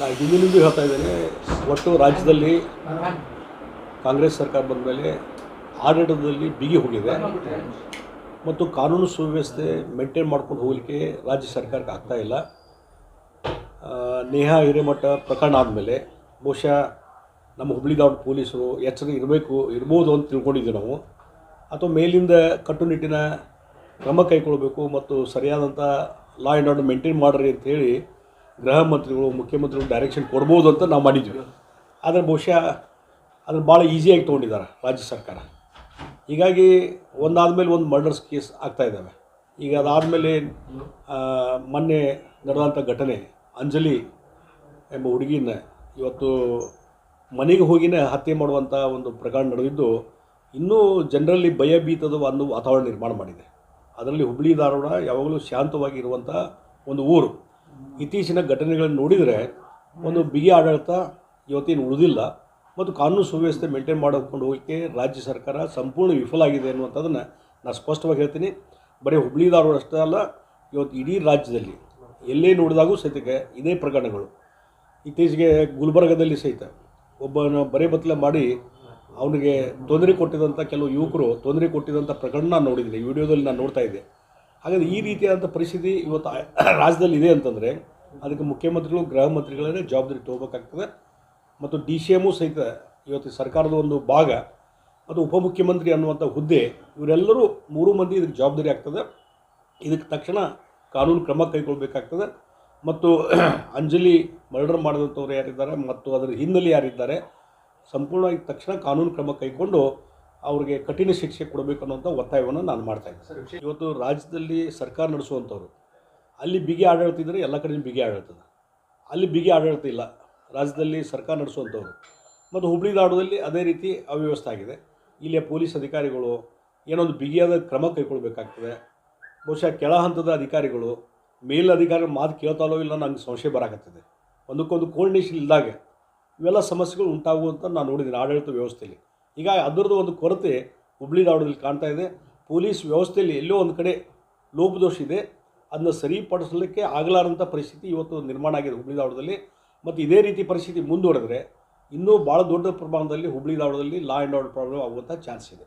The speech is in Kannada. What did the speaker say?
ನಾ ಹಿಂದಿನಿಂದ ಹೇಳ್ತಾ ಇದ್ದೇನೆ, ಒಟ್ಟು ರಾಜ್ಯದಲ್ಲಿ ಕಾಂಗ್ರೆಸ್ ಸರ್ಕಾರ ಬಂದ ಮೇಲೆ ಆಡಳಿತದಲ್ಲಿ ಬಿಗಿ ಹೋಗಿದೆ. ಮತ್ತು ಕಾನೂನು ಸುವ್ಯವಸ್ಥೆ ಮೇಂಟೈನ್ ಮಾಡ್ಕೊಂಡು ಹೋಗಲಿಕ್ಕೆ ರಾಜ್ಯ ಸರ್ಕಾರಕ್ಕೆ ಆಗ್ತಾ ಇಲ್ಲ. ನೇಹಾ ಹಿರೇಮಠ ಪ್ರಕರಣ ಆದಮೇಲೆ ಬಹುಶಃ ನಮ್ಮ ಹುಬ್ಳಿ ಧಾರವಾಡ ಪೊಲೀಸರು ಎಚ್ಚರ ಇರಬೇಕು, ಇರ್ಬೋದು ಅಂತ ತಿಳ್ಕೊಂಡಿದ್ದೀವಿ ನಾವು. ಅಥವಾ ಮೇಲಿಂದ ಕಟ್ಟುನಿಟ್ಟಿನ ಕ್ರಮ ಕೈಗೊಳ್ಳಬೇಕು ಮತ್ತು ಸರಿಯಾದಂಥ ಲಾ ಆ್ಯಂಡ್ ಆರ್ಡರ್ ಮೇಂಟೈನ್ ಅಂತ ಅಂತೇಳಿ ಗೃಹ ಮಂತ್ರಿಗಳು, ಮುಖ್ಯಮಂತ್ರಿಗಳು ಡೈರೆಕ್ಷನ್ ಕೊಡ್ಬೋದು ಅಂತ ನಾವು ಮಾಡಿದ್ವಿ ಆದರೆ ಬಹುಶಃ ಅದನ್ನು ಭಾಳ ಈಸಿಯಾಗಿ ತೊಗೊಂಡಿದ್ದಾರೆ ರಾಜ್ಯ ಸರ್ಕಾರ. ಹೀಗಾಗಿ ಒಂದಾದಮೇಲೆ ಒಂದು ಮರ್ಡರ್ಸ್ ಕೇಸ್ ಆಗ್ತಾ ಇದ್ದಾವೆ ಈಗ ಅದಾದಮೇಲೆ ಮೊನ್ನೆ ನಡೆದಂಥ ಘಟನೆ, ಅಂಜಲಿ ಎಂಬ ಹುಡುಗಿನ ಇವತ್ತು ಮನೆಗೆ ಹೋಗಿನೇ ಹತ್ಯೆ ಮಾಡುವಂಥ ಒಂದು ಪ್ರಕರಣ ನಡೆದಿದ್ದು, ಇನ್ನೂ ಜನರಲ್ಲಿ ಭಯ ಬೀತದ ಒಂದು ವಾತಾವರಣ ನಿರ್ಮಾಣ ಮಾಡಿದೆ. ಅದರಲ್ಲಿ ಹುಬ್ಬಳ್ಳಿ ಧಾರವಾಡ ಯಾವಾಗಲೂ ಶಾಂತವಾಗಿ ಇರುವಂಥ ಒಂದು ಊರು. ಇತ್ತೀಚಿನ ಘಟನೆಗಳನ್ನು ನೋಡಿದರೆ ಒಂದು ಬಿಗಿ ಆಡಳಿತ ಇವತ್ತೇನು ಉಳಿದಿಲ್ಲ ಮತ್ತು ಕಾನೂನು ಸುವ್ಯವಸ್ಥೆ ಮೇಂಟೈನ್ ಮಾಡಿಕೊಂಡು ಹೋಗೋಕ್ಕೆ ರಾಜ್ಯ ಸರ್ಕಾರ ಸಂಪೂರ್ಣ ವಿಫಲ ಆಗಿದೆ ಅನ್ನುವಂಥದ್ದನ್ನು ನಾನು ಸ್ಪಷ್ಟವಾಗಿ ಹೇಳ್ತೀನಿ. ಬರೀ ಧಾರವಾಡ ಅಷ್ಟೇ ಅಲ್ಲ, ಇವತ್ತು ಇಡೀ ರಾಜ್ಯದಲ್ಲಿ ಎಲ್ಲೇ ನೋಡಿದಾಗೂ ಸಹಿತ ಇದೇ ಪ್ರಕರಣಗಳು. ಇತ್ತೀಚೆಗೆ ಗುಲ್ಬರ್ಗದಲ್ಲಿ ಸಹಿತ ಒಬ್ಬನ ಬರೇ ಬತ್ತಲೆ ಮಾಡಿ ಅವನಿಗೆ ತೊಂದರೆ ಕೊಟ್ಟಿದಂಥ ಕೆಲವು ಯುವಕರು ತೊಂದರೆ ಕೊಟ್ಟಿದಂಥ ಪ್ರಕರಣ ನಾನು ನೋಡಿದ್ದೀನಿ. ವಿಡಿಯೋದಲ್ಲಿ ನಾನು ನೋಡ್ತಾ ಇದ್ದೆ. ಹಾಗಾದ್ರೆ ಈ ರೀತಿಯಾದಂಥ ಪರಿಸ್ಥಿತಿ ಇವತ್ತು ರಾಜ್ಯದಲ್ಲಿ ಇದೆ ಅಂತಂದರೆ ಅದಕ್ಕೆ ಮುಖ್ಯಮಂತ್ರಿಗಳು, ಗೃಹ ಮಂತ್ರಿಗಳನ್ನೇ ಜವಾಬ್ದಾರಿ ತೊಗೋಬೇಕಾಗ್ತದೆ. ಮತ್ತು ಡಿ ಸಿ ಎಮ್ಮು ಸಹಿತ ಇವತ್ತು ಸರ್ಕಾರದ ಒಂದು ಭಾಗ, ಮತ್ತು ಉಪಮುಖ್ಯಮಂತ್ರಿ ಅನ್ನುವಂಥ ಹುದ್ದೆ, ಇವರೆಲ್ಲರೂ ಮೂರು ಮಂದಿ ಇದಕ್ಕೆ ಜವಾಬ್ದಾರಿ ಆಗ್ತದೆ. ಇದಕ್ಕೆ ತಕ್ಷಣ ಕಾನೂನು ಕ್ರಮ ಕೈಗೊಳ್ಳಬೇಕಾಗ್ತದೆ ಮತ್ತು ಅಂಜಲಿ ಮರ್ಡರ್ ಮಾಡಿದಂಥವ್ರು ಯಾರಿದ್ದಾರೆ, ಮತ್ತು ಅದರ ಹಿನ್ನೆಲೆ ಯಾರಿದ್ದಾರೆ, ಸಂಪೂರ್ಣವಾಗಿ ತಕ್ಷಣ ಕಾನೂನು ಕ್ರಮ ಕೈಗೊಂಡು ಅವ್ರಿಗೆ ಕಠಿಣ ಶಿಕ್ಷೆ ಕೊಡಬೇಕು ಅನ್ನೋಂಥ ಒತ್ತಾಯವನ್ನು ನಾನು ಮಾಡ್ತಾ ಇದ್ದೀನಿ ಇವತ್ತು ರಾಜ್ಯದಲ್ಲಿ ಸರ್ಕಾರ ನಡೆಸುವಂಥವ್ರು ಅಲ್ಲಿ ಬಿಗಿ ಆಡಳಿತ ಇದ್ದರೆ ಎಲ್ಲ ಕಡೆ ಬಿಗಿ ಆಡಳಿತ ಅಲ್ಲಿ ಬಿಗಿ ಆಡಳಿತ ಇಲ್ಲ. ರಾಜ್ಯದಲ್ಲಿ ಸರ್ಕಾರ ನಡೆಸುವಂಥವ್ರು. ಮತ್ತು ಹುಬ್ಳಿ ಧಾರವಾಡದಲ್ಲಿ ಅದೇ ರೀತಿ ಅವ್ಯವಸ್ಥೆ ಆಗಿದೆ. ಇಲ್ಲಿಯ ಪೊಲೀಸ್ ಅಧಿಕಾರಿಗಳು ಏನೊಂದು ಬಿಗಿಯಾದ ಕ್ರಮ ಕೈಗೊಳ್ಬೇಕಾಗ್ತದೆ ಬಹುಶಃ ಕೆಳ ಹಂತದ ಅಧಿಕಾರಿಗಳು ಮೇಲ್ ಅಧಿಕಾರಿಗಳ ಮಾತು ಕೇಳ್ತಾಲೋ ಇಲ್ಲ ನನಗೆ ಸಂಶಯ ಬರಾಕತ್ತದೆ. ಒಂದಕ್ಕೊಂದು ಕೋರ್ಡಿನೇಷನ್ ಇಲ್ಲದಾಗೆ ಇವೆಲ್ಲ ಸಮಸ್ಯೆಗಳು ಉಂಟಾಗುವಂತ ನಾನು ನೋಡಿದ್ದೀನಿ ಆಡಳಿತ ವ್ಯವಸ್ಥೆಯಲ್ಲಿ. ಈಗ ಅದರದ್ದು ಒಂದು ಕೊರತೆ ಹುಬ್ಳಿ ಧಾರವಾಡದಲ್ಲಿ ಕಾಣ್ತಾ ಇದೆ. ಪೊಲೀಸ್ ವ್ಯವಸ್ಥೆಯಲ್ಲಿ ಎಲ್ಲೋ ಒಂದು ಕಡೆ ಲೋಪದೋಷ ಇದೆ. ಅದನ್ನು ಸರಿಪಡಿಸಲಿಕ್ಕೆ ಆಗಲಾರಂಥ ಪರಿಸ್ಥಿತಿ ಇವತ್ತು ನಿರ್ಮಾಣ ಆಗಿದೆ ಹುಬ್ಳಿ ಧಾರವಾಡದಲ್ಲಿ ಮತ್ತು ಇದೇ ರೀತಿ ಪರಿಸ್ಥಿತಿ ಮುಂದುವರೆದ್ರೆ ಇನ್ನೂ ಭಾಳ ದೊಡ್ಡ ಪ್ರಮಾಣದಲ್ಲಿ ಹುಬ್ಳಿ ಧಾರವಾಡದಲ್ಲಿ ಲಾ ಆ್ಯಂಡ್ ಆರ್ಡರ್ ಪ್ರಾಬ್ಲಮ್ ಆಗುವಂಥ ಚಾನ್ಸ್ ಇದೆ.